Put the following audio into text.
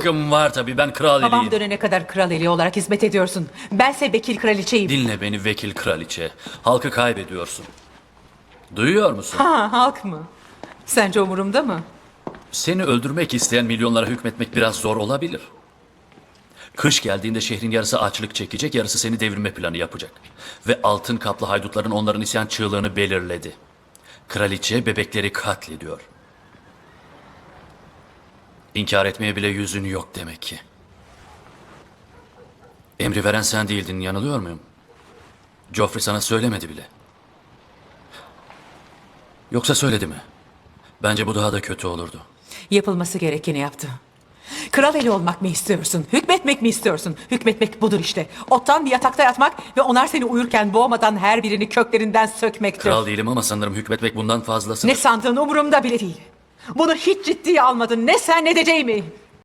hakkım var tabii ben kral Babam eliyim. dönene kadar kral eli olarak hizmet ediyorsun. Bense vekil kraliçeyim. Dinle beni vekil kraliçe. Halkı kaybediyorsun. Duyuyor musun? Ha halk mı? Sence umurumda mı? Seni öldürmek isteyen milyonlara hükmetmek biraz zor olabilir. Kış geldiğinde şehrin yarısı açlık çekecek, yarısı seni devirme planı yapacak. Ve altın kaplı haydutların onların isyan çığlığını belirledi. Kraliçe bebekleri katlediyor. İnkar etmeye bile yüzün yok demek ki. Emri veren sen değildin, yanılıyor muyum? Joffrey sana söylemedi bile. Yoksa söyledi mi? Bence bu daha da kötü olurdu. Yapılması gerekeni yaptı. Kral eli olmak mı istiyorsun? Hükmetmek mi istiyorsun? Hükmetmek budur işte. Ottan bir yatakta yatmak ve onlar seni uyurken boğmadan her birini köklerinden sökmektir. Kral değilim ama sanırım hükmetmek bundan fazlası. Ne sandığın umurumda bile değil. Bunu hiç ciddiye almadın. Ne sen ne de Jamie.